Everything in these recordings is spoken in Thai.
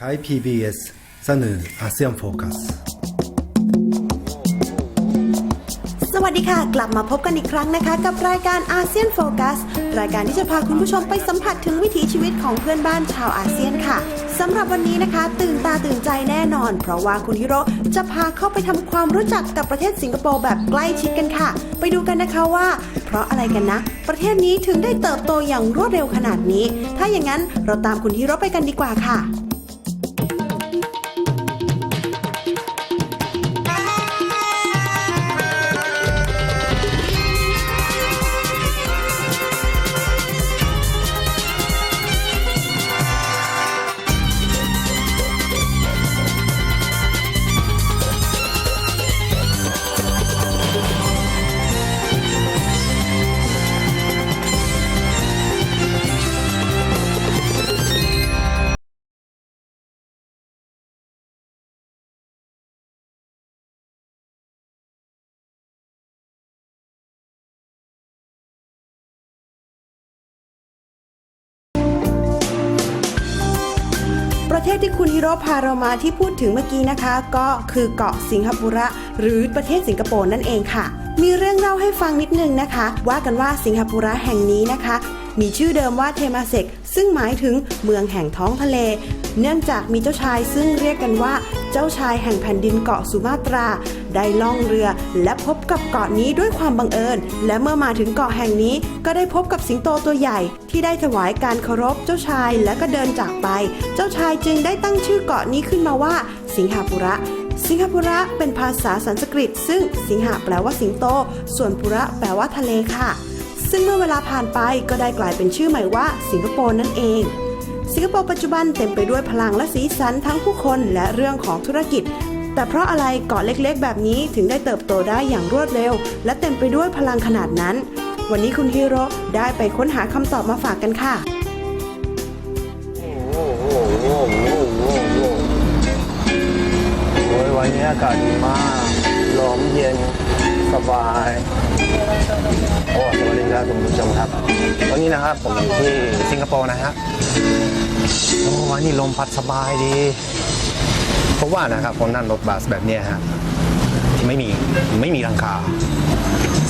ไทย PBS เสนออาเซียนโฟกัส สวัสดีค่ะ กลับมาพบกันอีกครั้งนะคะ กับรายการอาเซียนโฟกัส รายการที่จะพาคุณผู้ชมไปสัมผัสถึงวิถีชีวิตของเพื่อนบ้านชาวอาเซียนค่ะสำหรับวันนี้นะคะ ตื่นตาตื่นใจแน่นอน เพราะว่าคุณฮิโร่จะพาเข้าไปทำความรู้จักกับประเทศสิงคโปร์แบบใกล้ชิดกันค่ะ ไปดูกันนะคะว่า เพราะอะไรกันนะ ประเทศนี้ถึงได้เติบโตอย่างรวดเร็วขนาดนี้ ถ้าอย่างนั้นเราตามคุณฮิโร่ไปกันดีกว่าค่ะ ศที่คุณฮิโร่พาเรามาที่พูดถึงเมื่อกี้นะคะ ก็คือเกาะสิงคโปร์หรือประเทศสิงคโปร์นั่นเองค่ะ มีเรื่องเล่าให้ฟังนิดนึงนะคะ ว่ากันว่าสิงคโปร์แห่งนี้นะคะ มีชื่อเดิมว่าเทมาเซกซึ่งหมายถึงเมืองแห่งท้องทะเล เนื่องจากมีเจ้าชายซึ่งเรียกกันว่า เจ้าชายแห่งแผ่นดินเกาะสุมาตรา ได้ล่องเรือ และพบกับเกาะนี้ด้วยความบังเอิญ และเมื่อมาถึงเกาะแห่งนี้ก็ได้พบกับสิงโตตัวใหญ่ ที่ได้ถวายการเคารพเจ้าชายและก็เดินจากไป เจ้าชายจึงได้ตั้งชื่อเกาะนี้ขึ้นมาว่า สิงหาปุระสิงหาปุระเป็นภาษาสันสกฤต ซึ่งสิงหาแปลว่าสิงโต ส่วนปุระแปลว่าทะเลค่ะ ซึ่งเมื่อเวลาผ่านไปก็ได้กลายเป็นชื่อใหม่ว่า สิงคโปร์นั่นเอง สิงคโปร์ปัจจุบันเต็มไปด้วยพลังและสีสันทั้งผู้คนและเรื่องของธุรกิจ แต่เพราะอะไรเกาะเล็กๆ แบบนี้ถึงได้เติบโตได้อย่างรวดเร็ว และเต็มไปด้วยพลังขนาดนั้น วันนี้คุณฮิโร่ได้ไปค้นหาคำตอบมาฝากกันค่ะ โอ้โหโอ้โหโอ้โหโอ้โหโอ้ยวันนี้อากาศดีมากลมเย็นสบาย โอ้สวัสดีครับคุณผู้ชมครับวันนี้นะครับผมอยู่ที่สิงคโปร์นะฮะโอ้วันนี้ลมพัดสบายดี เพราะว่านะครับคนนั่งรถบัสแบบเนี้ยฮะที่ไม่มีไม่มีหลังคา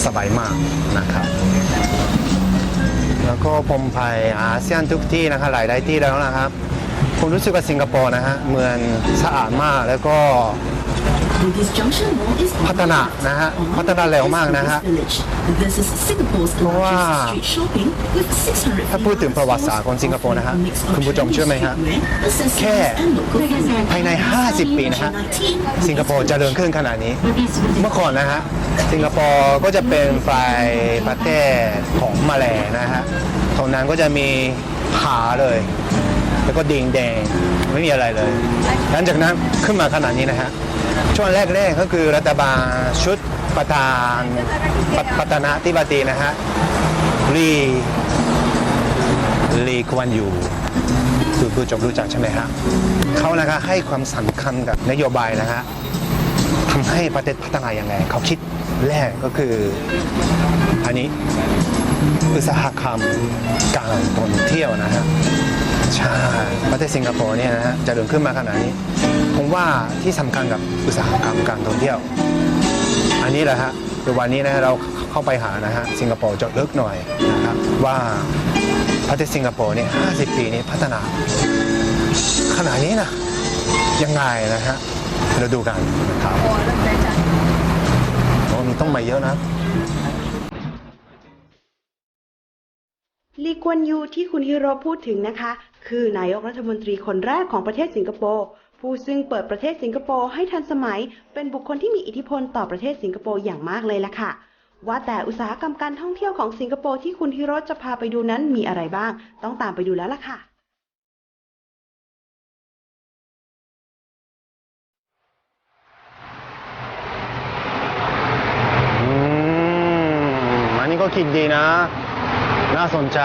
สบายมากนะครับ แล้วก็ผมไปอาเซียนทุกที่นะครับหลายได้ที่แล้วนะครับผมรู้สึกว่าสิงคโปร์นะฮะเมืองสะอาดมากแล้วก็ พัฒนานะฮะ พัฒนาเร็วมากนะฮะ เพราะว่าถ้าพูดถึงประวัติศาสตร์ของสิงคโปร์นะฮะ คุณผู้ชมเชื่อไหมฮะ แค่ภายใน 50 ปีนะฮะ สิงคโปร์จเจริญขึ้นขนาดนี้ เมื่อก่อนนะฮะ สิงคโปร์ก็จะเป็นปลายประเทศของมาแลนะฮะตรงนั้นก็จะมีผาเลย แล้วก็ดิงแดงไม่มีอะไรเลยหลังจากนั้นขึ้นมาขนาดนี้นะฮะ ช่วงแรกๆก็คือรัฐบาลชุดประธานปปัตนาธิบดีนะฮะลีลีควันอยู่คือผู้ชมรู้จักใช่ไหมฮะเขานะคะให้ความสำคัญกับนโยบายนะฮะทำให้ประเทศพัฒนาอย่างไรเขาคิดแรกก็คืออันนี้อุตสาหกรรมการท่องเที่ยวนะฮะใช่ประเทศสิงคโปร์เนี่ยนะฮะจะเดินขึ้นมาขนาดนี้ ว่าที่สำคัญกับอุตสาหกรรมการท่องเที่ยว อันนี้แหละฮะคือวันนี้นะฮะเราเข้าไปหานะฮะสิงคโปร์เจาะลึกหน่อยนะครับว่าประเทศสิงคโปร์เนี่ย50 ปีนี้พัฒนา ขนาดนี้นะยังไงนะฮะเราดูกันนะครับโอ้มีต้นไม้เยอะนะลีกวนยูที่คุณฮิโร่พูดถึงนะคะ คือนายกรัฐมนตรีคนแรกของประเทศสิงคโปร์ ผู้ซึ่งเปิดประเทศสิงคโปร์ให้ทันสมัย เป็นบุคคลที่มีอิทธิพลต่อประเทศสิงคโปร์อย่างมากเลยล่ะค่ะ ว่าแต่อุตสาหกรรมการท่องเที่ยวของสิงคโปร์ที่คุณฮิโร่จะพาไปดูนั้นมีอะไรบ้าง ต้องตามไปดูแล้วล่ะค่ะอืมอันนี้ก็คิดดีนะ น่าสนใจ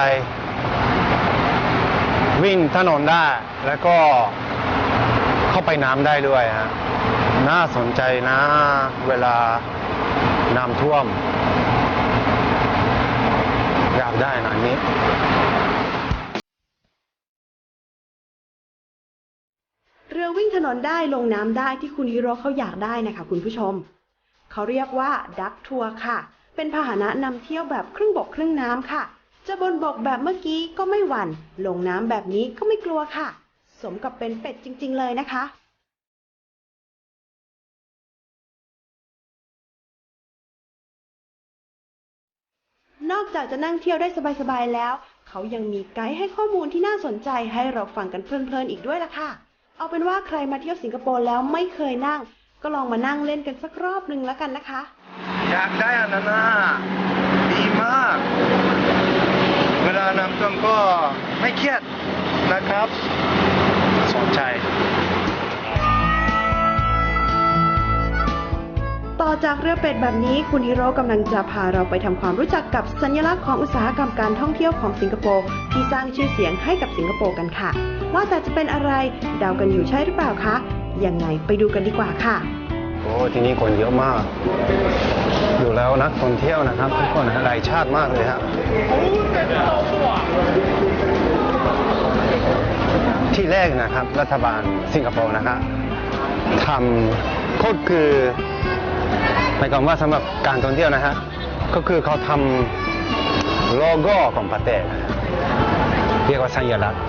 วิ่งถนนได้แล้วก็ เข้าไปน้ำได้ด้วยฮะน่าสนใจนะ เวลาน้ำท่วม อยากได้นะอันนี้รือวิ่งถนนได้ลงน้ำได้ที่คุณฮิโร่เขาอยากได้นะคะคุณผู้ชม เขาเรียกว่าดักทัวร์ค่ะ เป็นพาหนะนำเที่ยวแบบครึ่งบกครึ่งน้ำค่ะ จะบนบกแบบเมื่อกี้ก็ไม่หวัน่น ลงน้ำแบบนี้ก็ไม่กลัวค่ะ สมกับเป็นเป็ดจริง ๆ เลยนะคะนอกจากจะนั่งเที่ยวได้สบายๆแล้ว เขายังมีไกด์ให้ข้อมูลที่น่าสนใจให้เราฟังกันเพลินๆอีกด้วยล่ะค่ะ เอาเป็นว่าใครมาเที่ยวสิงคโปร์แล้วไม่เคยนั่ง ก็ลองมานั่งเล่นกันสักรอบหนึ่งแล้วกันนะคะ อยากได้อันนั้นนะดีมาก เวลาน้ำท่วมก็ไม่เครียดนะครับ ต่อจากเรือเป็ดแบบนี้คุณฮิโร่กำลังจะพาเราไปทำความรู้จักกับสัญลักษณ์ของอุตสาหกรรมการท่องเที่ยวของสิงคโปร์ที่สร้างชื่อเสียงให้กับสิงคโปร์กันค่ะ ว่าแต่จะเป็นอะไรเดากันอยู่ใช่หรือเปล่าคะยังไงไปดูกันดีกว่าค่ะ โอ้ที่นี่คนเยอะมาก อยู่แล้วนักท่องเที่ยวนะครับทุกคนหลายชาติมากเลยครับที่แรกนะครับ รัฐบาลสิงคโปร์นะครับทำโคตรคือ หมายความว่าสำหรับการท่องเที่ยวนะฮะก็คือเขาทำโลโก้ของประเทศเรียกว่าสัญลักษณ์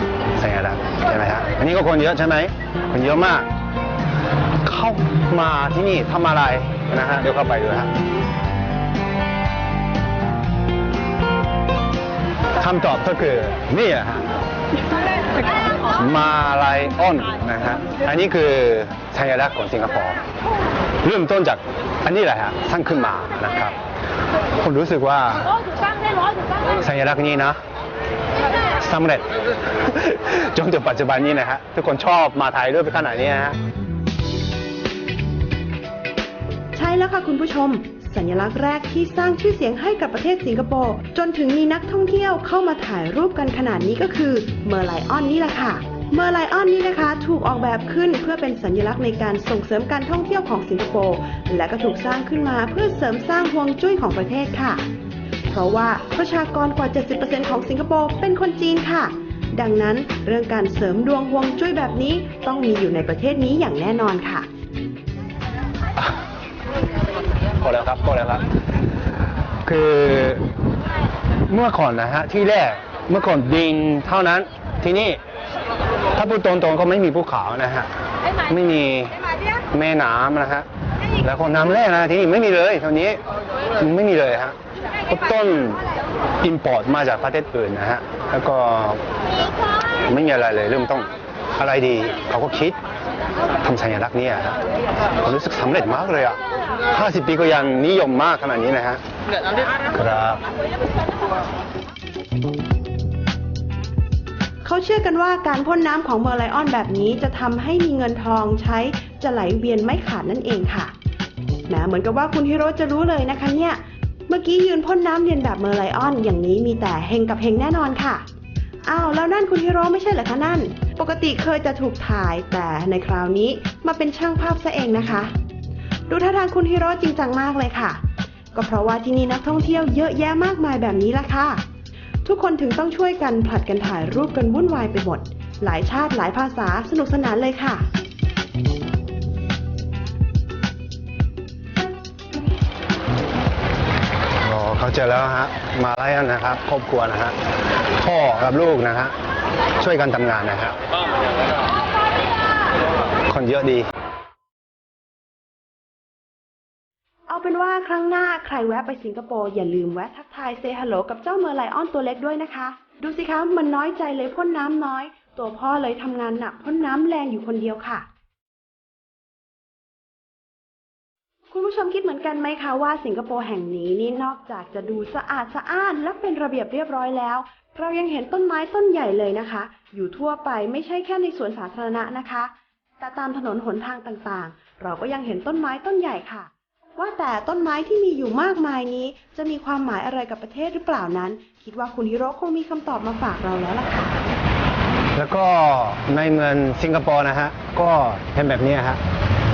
สัญลักษณ์ใช่ไหมฮะอันนี้ก็คนเยอะใช่ไหมคนเยอะมาก เข้ามาที่นี่ทำอะไรนะฮะเดี๋ยวเข้าไปดูฮะคำตอบก็คือนี่แหละฮะ มาลายออนนะฮะอันนี้คือสัญลักษณ์ของสิงคโปร์เริ่มต้นจากอันนี้แหละฮะสร้างขึ้นมานะครับผมรู้สึกว่าสัญลักษณ์นี้นะสำเร็จ จนถึงปัจจุบันนี้นะฮะทุกคนชอบมาถ่ายรูปไปขนาดนี้นะฮะใช่แล้วค่ะคุณผู้ชม สัญลักษณ์แรกที่สร้างชื่อเสียงให้กับประเทศสิงคโปร์จนถึงมีนักท่องเที่ยวเข้ามาถ่ายรูปกันขนาดนี้ก็คือเมอร์ไลออนนี่แหละค่ะเมอร์ไลออนนี่นะคะ ถูกออกแบบขึ้นเพื่อเป็นสัญลักษณ์ในการส่งเสริมการท่องเที่ยวของสิงคโปร์และก็ถูกสร้างขึ้นมาเพื่อเสริมสร้างฮวงจุ้ยของประเทศค่ะ เพราะว่าประชากรกว่า 70%ของสิงคโปร์เป็นคนจีนค่ะ ดังนั้นเรื่องการเสริมดวงฮวงจุ้ยแบบนี้ต้องมีอยู่ในประเทศนี้อย่างแน่นอนค่ะ พอแล้วครับพอแล้วครับ คือเมื่อก่อนนะฮะที่แรกเมื่อก่อนดินเท่านั้นที่นี่ถ้าพูดตรงๆก็ไม่มีภูเขานะฮะไม่มีแม่น้ำนะฮะแล้วก็น้ำแร่นะที่นี่ไม่มีเลยเท่านี้ไม่มีเลยฮะต้นอินพอร์ตมาจากประเทศอื่นนะฮะแล้วก็ไม่มีอะไรเลยเริ่มต้องอะไรดีเขาก็คิด ทำสัญลักษณ์เนี้ฮะผมรู้สึกสำเร็จมากเลยอะ 50 ปีก็ยังนิยมมากขนาดนี้นะฮะ ครับ เขาเชื่อกันว่าการพ่นน้ำของเมอร์ไลออนแบบนี้จะทำให้มีเงินทองใช้จะไหลเวียนไม่ขาดนั่นเองค่ะแหมเหมือนกับว่าคุณฮิโร่จะรู้เลยนะคะเนี่ย เมื่อกี้ยืนพ่นน้ำเรียนแบบเมอร์ไลออน อย่างนี้มีแต่เฮงกับเฮงแน่นอนค่ะ อ้าวแล้วนั่นคุณฮิโร่ไม่ใช่เหรอคะนั่น ปกติเคยจะถูกถ่ายแต่ในคราวนี้มาเป็นช่างภาพซะเองนะคะ ดูท่าทางคุณฮิโร่จริงจังมากเลยค่ะ ก็เพราะว่าที่นี่นักท่องเที่ยวเยอะแยะมากมายแบบนี้ละค่ะ ทุกคนถึงต้องช่วยกันผลัดกันถ่ายรูปกันวุ่นวายไปหมด หลายชาติหลายภาษาสนุกสนานเลยค่ะอ๋อเขาเจอแล้วฮะ มาไล่กันนะครับ ครอบครัวนะฮะ พ่อกับลูกนะฮะ ช่วยกันทำงานนะครับคนเยอะดี เอาเป็นว่าครั้งหน้าใครแวะไปสิงคโปร์อย่าลืมแวะทักทายเซฮัลโหลกับเจ้าเมอร์ไลออนตัวเล็กด้วยนะคะ ดูสิคะมันน้อยใจเลยพ่นน้ำน้อย ตัวพ่อเลยทำงานหนักพ่นน้ำแรงอยู่คนเดียวค่ะคุณผู้ชมคิดเหมือนกันไหมคะว่าสิงคโปร์แห่งนี้นี่นอกจากจะดูสะอาดสะอ้านและเป็นระเบียบเรียบร้อยแล้ว เรายังเห็นต้นไม้ต้นใหญ่เลยนะคะ อยู่ทั่วไปไม่ใช่แค่ในสวนสาธารณะนะคะ แต่ตามถนนหนทางต่างๆ เราก็ยังเห็นต้นไม้ต้นใหญ่ค่ะ ว่าแต่ต้นไม้ที่มีอยู่มากมายนี้ จะมีความหมายอะไรกับประเทศหรือเปล่านั้น คิดว่าคุณฮิโร่คงมีคำตอบมาฝากเราแล้วล่ะค่ะ แล้วก็ในเมืองสิงคโปร์นะฮะ ก็เห็นแบบนี้ฮะ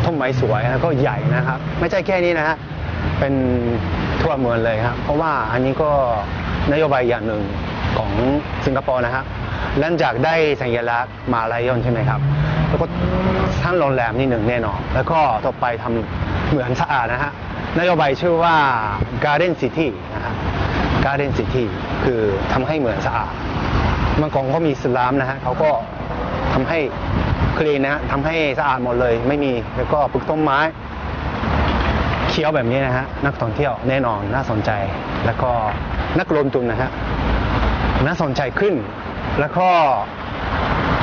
ต้นไม้สวยแล้วก็ใหญ่นะครับ ไม่ใช่แค่นี้นะฮะ เป็นทั่วเมืองเลยครับ เพราะว่าอันนี้ก็นโยบายอย่างหนึ่ง ของสิงคโปร์นะฮะหลังจากได้สัญลักษณ์มาลายอนใช่ไหมครับ แล้วก็ทั้งโรงแรมนี่หนึ่งแน่นอน แล้วก็ต่อไปทำเหมือนสะอาดนะฮะนโยบายชื่อว่า Garden City นะฮะ Garden City คือทำให้เหมือนสะอาดเมื่อก่อนเขามีสลามนะฮะเขาก็ทำให้คลีนนะฮะทำให้สะอาดหมดเลยไม่มีแล้วก็ปลูกต้นไม้เขียวแบบนี้นะฮะนักท่องเที่ยวแน่นอนน่าสนใจ แล้วก็นักลงทุนนะฮะ น่าสนใจขึ้น แล้วก็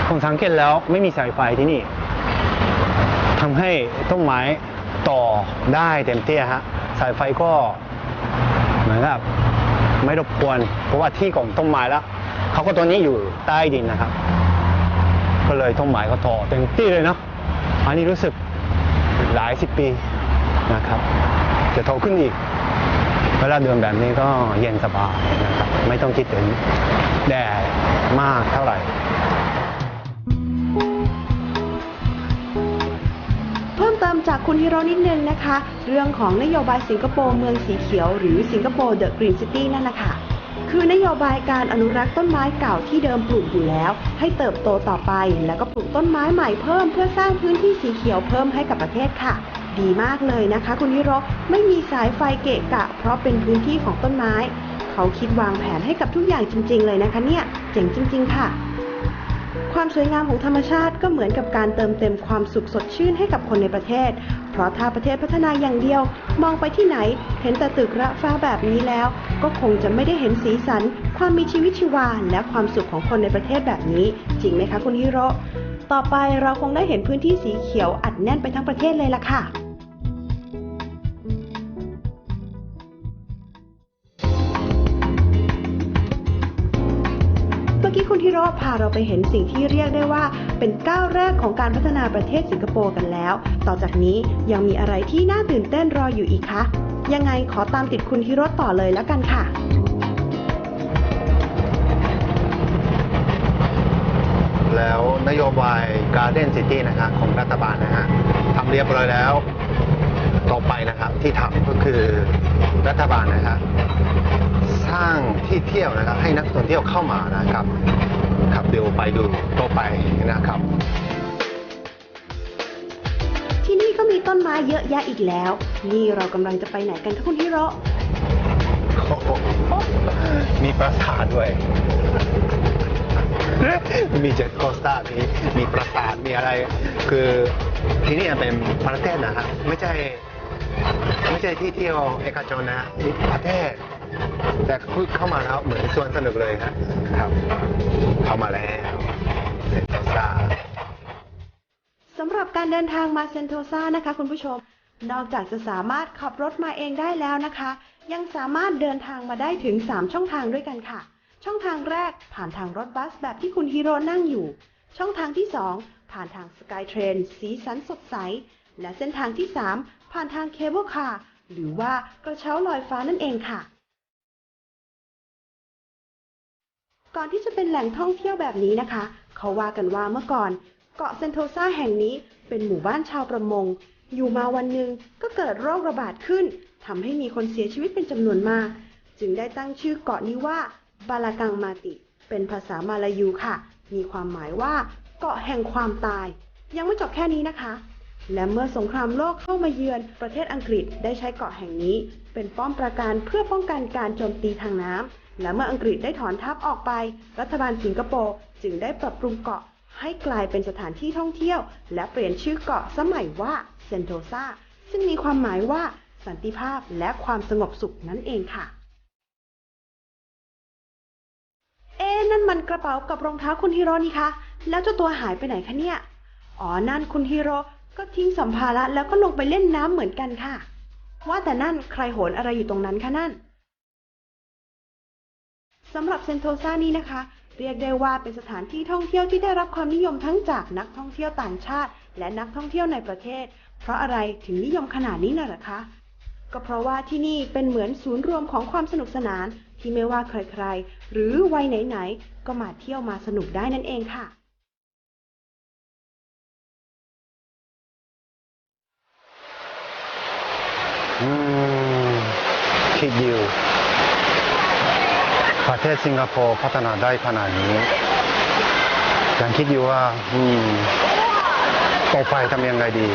ผมสังเกตแล้วไม่มีสายไฟที่นี่ทำให้ต้นไม้ต่อได้เต็มที่ฮะสายไฟก็เหมือนกับไม่รบกวน เพราะว่าที่ของต้นไม้แล้วเขาก็ตัวนี้อยู่ใต้ดินนะครับ ก็เลยต้นไม้ก็ต่อเต็มที่เลยเนาะอันนี้รู้สึกหลายสิบปีนะครับ จะโตขึ้นอีก เวลาเดินแบบนี้ก็เย็นสบายนะครับ ไม่ต้องคิดถึงแดดมากเท่าไหร่ เพิ่มเติมจากคุณฮิโรนิดนึงนะคะ เรื่องของนโยบายสิงคโปร์เมืองสีเขียวหรือสิงคโปร์เดอะกรีนซิตี้นั่นนะคะคือนโยบายการอนุรักษ์ต้นไม้เก่าที่เดิมปลูกอยู่แล้ว ให้เติบโตต่อไป แล้วก็ปลูกต้นไม้ใหม่เพิ่มเพื่อสร้างพื้นที่สีเขียวเพิ่มให้กับประเทศค่ะ ดีมากเลยนะคะ คุณฮิโรไม่มีสายไฟเกะกะ เพราะเป็นพื้นที่ของต้นไม้ เขาคิดวางแผนให้กับทุกอย่างจริง ๆ เลยนะคะเนี่ย เจ๋งจริง ๆ ค่ะ ความสวยงามของธรรมชาติก็เหมือนกับการเติมเต็มความสุขสดชื่นให้กับคนในประเทศ เพราะถ้าประเทศพัฒนาอย่างเดียว มองไปที่ไหน เห็นแต่ตึกระฟ้าแบบนี้แล้ว ก็คงจะไม่ได้เห็นสีสัน ความมีชีวิตชีวา และความสุขของคนในประเทศแบบนี้ จริงไหมคะคุณฮิโรต่อไปเราคงได้เห็นพื้นที่สีเขียวอัดแน่นไปทั้งประเทศเลยล่ะค่ะาเราไปเห็นสิ่งที่เรียกได้ว่า เป็นก้าวแรกของการพัฒนาประเทศสิงคโปร์กันแล้ว ต่อจากนี้ยังมีอะไรที่น่าตื่นเต้นรออยู่อีกคะ ยังไงขอตามติดคุณฮิโร่ต่อเลยแล้วกันค่ะแล้วนโยบาย Garden City นะครับของรัฐบาลนะฮะทำเรียบร้อยแล้วต่อไปนะครับที่ทำก็คือรัฐบาลนะครับสร้างที่เที่ยวนะครับให้นักท่องเที่ยวเข้ามานะครับ เดี๋ยวไปดูต่อไปนะครับ ที่นี่ก็มีต้นไม้เยอะแยะอีกแล้ว นี่เรากำลังจะไปไหนกันคะคุณฮิโร่โอ้โหมีปราสาทด้วย มีเจ็ตโคสตามีมีปราสาท มีอะไร คือที่นี่เป็นประเทศนะฮะ ไม่ใช่ ไม่ใช่ที่เที่ยวเอกชนนะมีประเทศ แต่คือเข้ามาแล้วเหมือนสวนสนุกเลยครับครับ เข้ามาแล้วเจ็ตโคสตาสำหรับการเดินทางมาเซนโตซานะคะ คุณผู้ชม นอกจากจะสามารถขับรถมาเองได้แล้วนะคะ ยังสามารถเดินทางมาได้ถึง 3 ช่องทางด้วยกันค่ะ ช่องทางแรกผ่านทางรถบัสแบบที่คุณฮีโร่นั่งอยู่ ช่องทางที่ 2 ผ่านทางสกายเทรนสีสันสดใส และเส้นทางที่ 3 ผ่านทางเคเบิลคาร์หรือว่ากระเช้าลอยฟ้านั่นเองค่ะ ก่อนที่จะเป็นแหล่งท่องเที่ยวแบบนี้นะคะ เขาว่ากันว่าเมื่อก่อน เกาะเซนโตซาแห่งนี้เป็นหมู่บ้านชาวประมง อยู่มาวันหนึ่งก็เกิดโรคระบาดขึ้นทำให้มีคนเสียชีวิตเป็นจำนวนมาก จึงได้ตั้งชื่อเกาะนี้ว่าบาลากังมาติ เป็นภาษามาลายูค่ะ มีความหมายว่า เกาะแห่งความตาย ยังไม่จบแค่นี้นะคะ และเมื่อสงครามโลกเข้ามาเยือนประเทศอังกฤษได้ใช้เกาะแห่งนี้ เป็นป้อมปราการเพื่อป้องกันการโจมตีทางน้ำ และเมื่ออังกฤษได้ถอนทัพออกไป รัฐบาลสิงคโปร์จึงได้ปรับปรุงเกาะให้กลายเป็นสถานที่ท่องเที่ยว และเปลี่ยนชื่อเกาะสมัยว่าเซนโตซาซึ่งมีความหมายว่าสันติภาพและความสงบสุขนั่นเองค่ะ เอ๊นั่นมันกระเป๋ากับรองเท้าคุณฮิโร่นี่คะ แล้วเจ้าตัวหายไปไหนคะเนี่ย อ๋อ นั่นคุณฮิโร่ก็ทิ้งสัมภาระแล้วก็ลงไปเล่นน้ำเหมือนกันค่ะ ว่าแต่นั่นใครโหนอะไรอยู่ตรงนั้นคะนั่น สำหรับเซนโตซานี้นะคะ เรียกได้ว่าเป็นสถานที่ท่องเที่ยวที่ได้รับความนิยมทั้งจากนักท่องเที่ยวต่างชาติ และนักท่องเที่ยวในประเทศ เพราะอะไรถึงนิยมขนาดนี้น่ะหรอคะก็เพราะว่าที่นี่เป็นเหมือนศูนย์รวมของความสนุกสนาน ที่ไม่ว่าใครๆ หรือวัยไหนๆ ก็มาเที่ยวมาสนุกได้นั่นเองค่ะ อืมคิดอยู่ ประเทศสิงคโปร์พัฒนาได้ขนาดนี้ยังคิดอยู่ว่าอืมต่อไปทำยังไงดี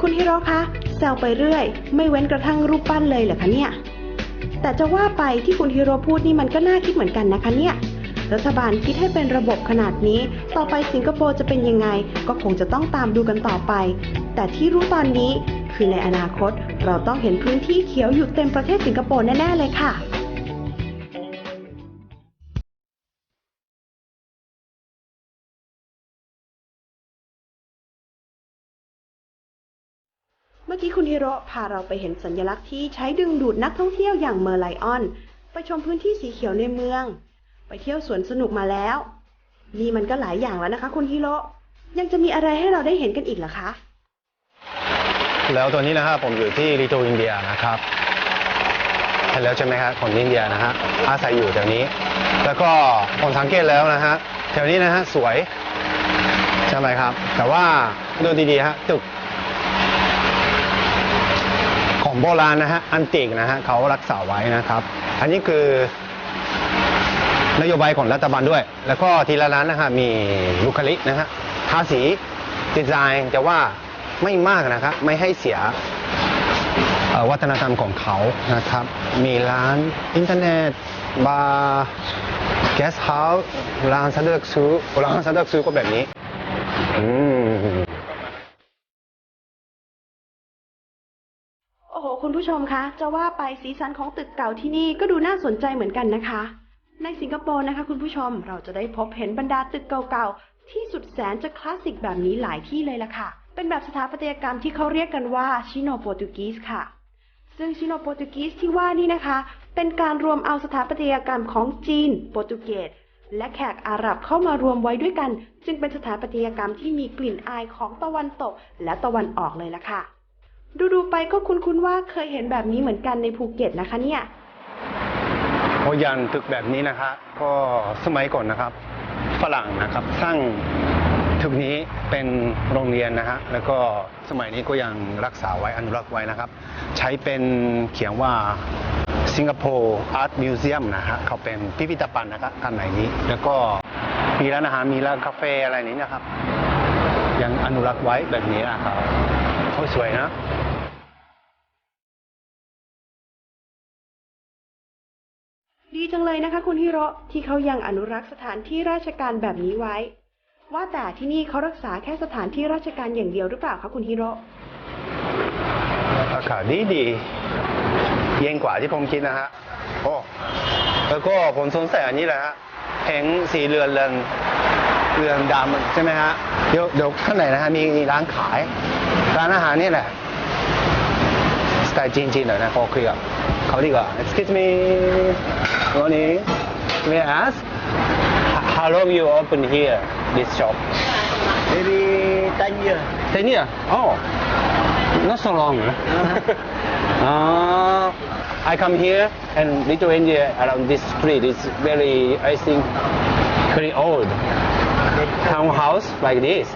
คุณฮิโร่คะแซวไปเรื่อย ไม่เว้นกระทั่งรูปปั้นเลยเหรอคะเนี่ย แต่จะว่าไปที่คุณฮิโร่พูดนี่มันก็น่าคิดเหมือนกันนะคะเนี่ย รัฐบาลคิดให้เป็นระบบขนาดนี้ ต่อไปสิงคโปร์จะเป็นยังไง ก็คงจะต้องตามดูกันต่อไป แต่ที่รู้ตอนนี้ คือในอนาคต เราต้องเห็นพื้นที่เขียวอยู่เต็มประเทศสิงคโปร์แน่ ๆ เลยค่ะเมื่อกี้คุณฮิโร่พาเราไปเห็นสัญลักษณ์ที่ใช้ดึงดูดนักท่องเที่ยวอย่างเมอร์ไลออน ไปชมพื้นที่สีเขียวในเมือง ไปเที่ยวสวนสนุกมาแล้ว นี่มันก็หลายอย่างแล้วนะคะ คุณฮิโร่ยังจะมีอะไรให้เราได้เห็นกันอีกเหรอคะ แล้วตัวนี้นะครับผมอยู่ที่ลิโตอินเดียนะครับเห็นแล้วใช่ไหมครับคนอินเดียนะฮะอาศัยอยู่แถวนี้ แล้วก็ผมสังเกตแล้วนะฮะแถวนี้นะฮะสวยใช่ไหมครับ แต่ว่าดูดีๆฮะตึกของโบราณนะฮะอันติกนะฮะเขารักษาไว้นะครับ อันนี้คือนโยบายของรัฐบาลด้วย แล้วก็ทีละร้านนะฮะมีบุคลิกนะฮะทาสีดีไซน์แต่ว่า ไม่มากนะครับ ไม่ให้เสียวัฒนธรรมของเขานะครับ มีร้านอินเทอร์เน็ต บาร์แกสเฮาส์ร้านสะดวกซื้อร้านสะดวกซื้อก็แบบนี้ อืมโอ้โห คุณผู้ชมคะ จะว่าไปสีสันของตึกเก่าที่นี่ก็ดูน่าสนใจเหมือนกันนะคะ ในสิงคโปร์นะคะ คุณผู้ชมเราจะได้พบเห็นบรรดาตึกเก่าๆ ที่สุดแสนจะคลาสสิกแบบนี้หลายที่เลยล่ะค่ะ เป็นแบบสถาปัตยกรรมที่เขาเรียกกันว่าชิโนโปรตุกีสค่ะ ซึ่งชิโนโปรตุกีสที่ว่านี่นะคะ เป็นการรวมเอาสถาปัตยกรรมของจีน โปรตุเกสและแขกอาหรับเข้ามารวมไว้ด้วยกัน จึงเป็นสถาปัตยกรรมที่มีกลิ่นอายของตะวันตกและตะวันออกเลยล่ะค่ะ ดูดูๆไปก็คุ้นๆว่าเคยเห็นแบบนี้เหมือนกันในภูเก็ตนะคะเนี่ยโอยันตึกแบบนี้นะครับก็สมัยก่อนนะครับ ฝรั่งนะครับ สร้าง ตึกนี้เป็นโรงเรียนนะฮะแล้วก็สมัยนี้ก็ยังรักษาไว้อนุรักษ์ไว้นะครับ ใช้เป็นเขียนว่าสิงคโปร์อาร์ตมิวเซียมนะฮะเขาเป็นพิพิธภัณฑ์นะครับข้างในนี้ แล้วก็มีร้านอาหารมีร้านกาแฟอะไรนี้นะครับ ยังอนุรักษ์ไว้แบบนี้นะครับโอ้สวยนะดีจังเลยนะคะคุณฮิโร่ที่เขายังอนุรักษ์สถานที่ราชการแบบนี้ไว้ ว่าแต่ที่นี่เขารักษาแค่สถานที่ราชการอย่างเดียวหรือเปล่าคะคุณฮิโร่อากาศดีดี เย็นกว่าที่ผมคิดนะฮะโอ้แล้วก็ผมสงสัยอันนี้แหละฮะแผงสีเรือนเรือนเรือนดำใช่ไหมฮะเดี๋ยวเดี๋ยวข้างในนะฮะมีมีร้านขาย ร้านอาหารนี่แหละสไตล์จีนๆหน่อยนะพอคุยกับเขาดีกว่า excuse me morning may I ask how long you open here this shop Maybe 10 years. Ten years? Oh, not so long. uh, I come here and Little India around this street is very, I think, very old townhouse like this.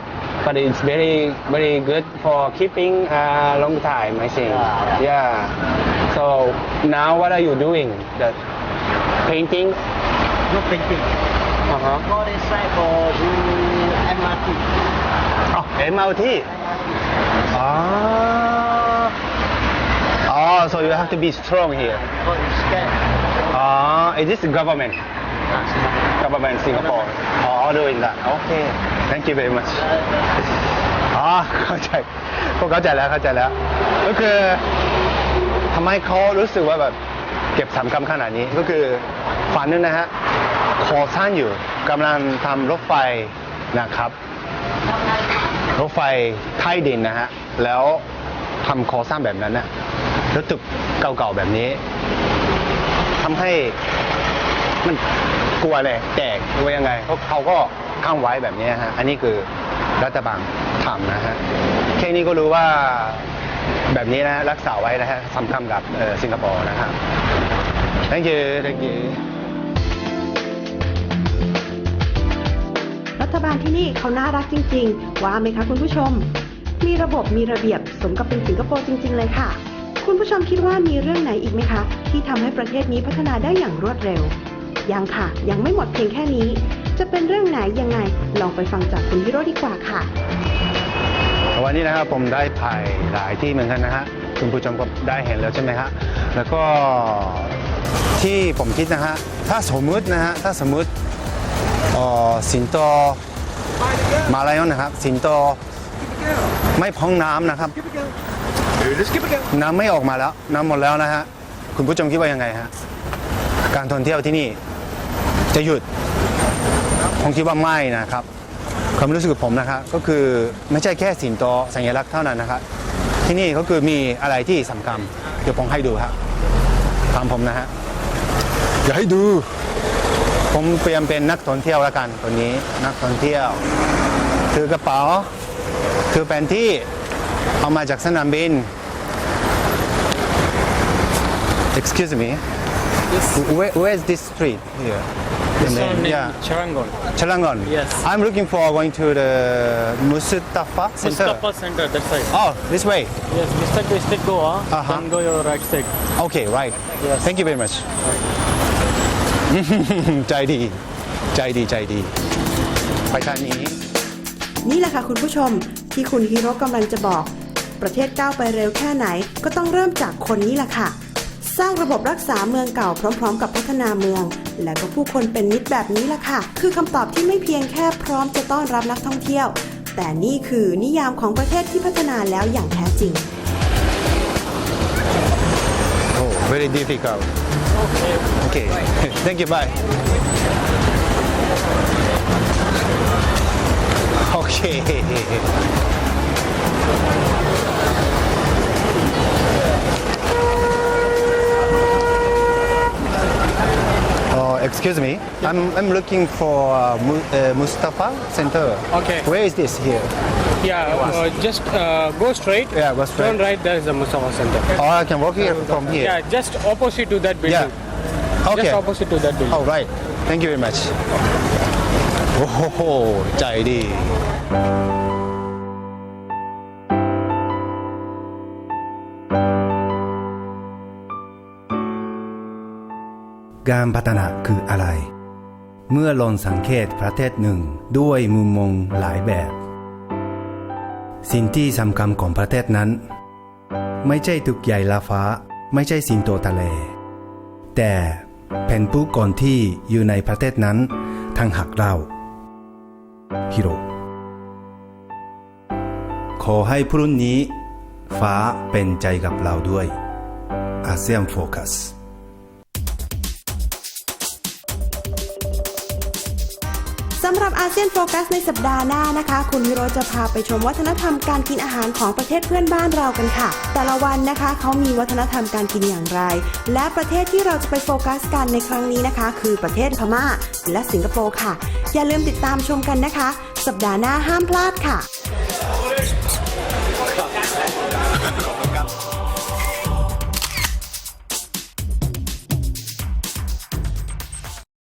But it's very, very good for keeping a long time, I think. Yeah, Yeah. So now what are you doing? The painting? No painting. Uh-huh. Go inside for do MRT. Oh, MRT. Ah. Oh, so you have to be strong here. Because it's scared. Ah, is this the government? Ah, Singapore. Government Singapore. Oh, doing that. Okay. Thank you very much. อ๋อเข้าใจพวกเข้าใจแล้วเข้าใจแล้ว ก็คือทำไมเขารู้สึกว่าแบบเก็บสามคำขนาดนี้ก็คือฝันนึงนะฮะ ขอสร้างอยู่กำลังทำรถไฟนะครับ รถไฟใต้ดินนะฮะ แล้วทำโครงสร้างแบบนั้นนะแล้วตึกเก่าๆแบบนี้ทำให้มันกลัวเลยแตกหรือว่ายังไงเขาเขาก็ข้างไว้แบบนี้ฮะ อันนี้คือรัฐบาลทำนะฮะ แค่นี้ก็รู้ว่าแบบนี้นะรักษาไว้นะฮะสำคัญกับสิงคโปร์นะครับ thank you thank you ฐบาลที่นี่เขาน่ารักจริง ๆ ว่าไหมคะคุณผู้ชม มีระบบมีระเบียบสมกับเป็นสิงคโปร์จริง ๆ เลยค่ะ คุณผู้ชมคิดว่ามีเรื่องไหนอีกไหมคะ ที่ทำให้ประเทศนี้พัฒนาได้อย่างรวดเร็ว ยังค่ะ ยังไม่หมดเพียงแค่นี้ จะเป็นเรื่องไหนยังไง ลองไปฟังจากคุณฮิโร่ดีกว่าค่ะ วันนี้นะครับผมได้ถ่ายหลายที่เหมือนกันนะฮะคุณผู้ชมก็ได้เห็นแล้วใช่ไหมฮะแล้วก็ที่ผมคิดนะฮะถ้าสมมุตินะฮะถ้าสมมุติ สิงโตมาลายอนนะครับ สิงโตไม่พ้องน้ำนะครับ น้ำไม่ออกมาแล้ว น้ำหมดแล้วนะฮะ คุณผู้ชมคิดว่ายังไงฮะ การท่องเที่ยวที่นี่ จะหยุด ผมคิดว่าไม่นะครับ ความรู้สึกของผมนะครับ ก็คือไม่ใช่แค่สิงโตสัญลักษณ์เท่านั้นนะครับ ที่นี่ก็คือมีอะไรที่สำคัญ เดี๋ยวผมให้ดูครับตามผมนะฮะ อย่าให้ดู ผมเปลี่ยนเป็นนักท่องเที่ยวแล้วกันตัวนี้นักท่องเที่ยว ถือกระเป๋า ถือแผนที่เอามาจากสนามบิน excuse me where where is this street here The This name? one in yeah Charangon. Chalangon. Yes. I'm looking for going to the Mustafa Center. Mustafa Center, that side. Oh, this way. Yes, Mr. District Goa, Uh-huh. then go your right side. Okay, right. Yes. Thank you very much. ใจดี ใจดีใจดี ไปทางนี้ นี่แหละค่ะคุณผู้ชมที่คุณฮิโร่กำลังจะบอก ประเทศก้าวไปเร็วแค่ไหน ก็ต้องเริ่มจากคนนี้แหละค่ะ สร้างระบบรักษาเมืองเก่าพร้อม ๆ กับพัฒนาเมือง และก็ผู้คนเป็นมิตรแบบนี้แหละค่ะ คือคำตอบที่ไม่เพียงแค่พร้อมจะต้อนรับนักท่องเที่ยว แต่นี่คือนิยามของประเทศที่พัฒนาแล้วอย่างแท้จริง Oh, very difficult. Okay. Okay. Thank you. Bye. Okay. Oh, excuse me. I'm, I'm looking for uh, Mu- uh, Mustafa Center. Okay. Where is this here? Yeah, uh, just uh, go straight. Yeah, go straight. Turn right, there is the Mustafa Center. Oh, I can walk here from here. Yeah, just opposite to that building. Yeah. Okay. Just opposite to that building. All right. Thank you very much. โอ้โห ใจดี การพัฒนาคืออะไร เมื่อลองสังเกตประเทศหนึ่งด้วยมุมมองหลายแบบ สิ่งที่สำคัญของประเทศนั้น ไม่ใช่ตึกใหญ่ลาฟ้า ไม่ใช่สิงโตทะเล แต่ เป็นผู้คนที่อยู่ในประเทศนั้นทางหักเราฮิโรขอให้พรุ่งนี้ ฟ้าเป็นใจกับเราด้วยอาเซียนโฟกัสำหรับอาเซียนโฟกัสในสัปดาห์หน้านะคะ คุณวิโรจะพาไปชมวัฒนธรรมการกินอาหารของประเทศเพื่อนบ้านเรากันค่ะ แต่ละวันนะคะเขามีวัฒนธรรมการกินอย่างไร และประเทศที่เราจะไปโฟกัสกันในครั้งนี้นะคะ คือประเทศพม่าและสิงคโปร์ค่ะ อย่าลืมติดตามชมกันนะคะ สัปดาห์หน้าห้ามพลาดค่ะ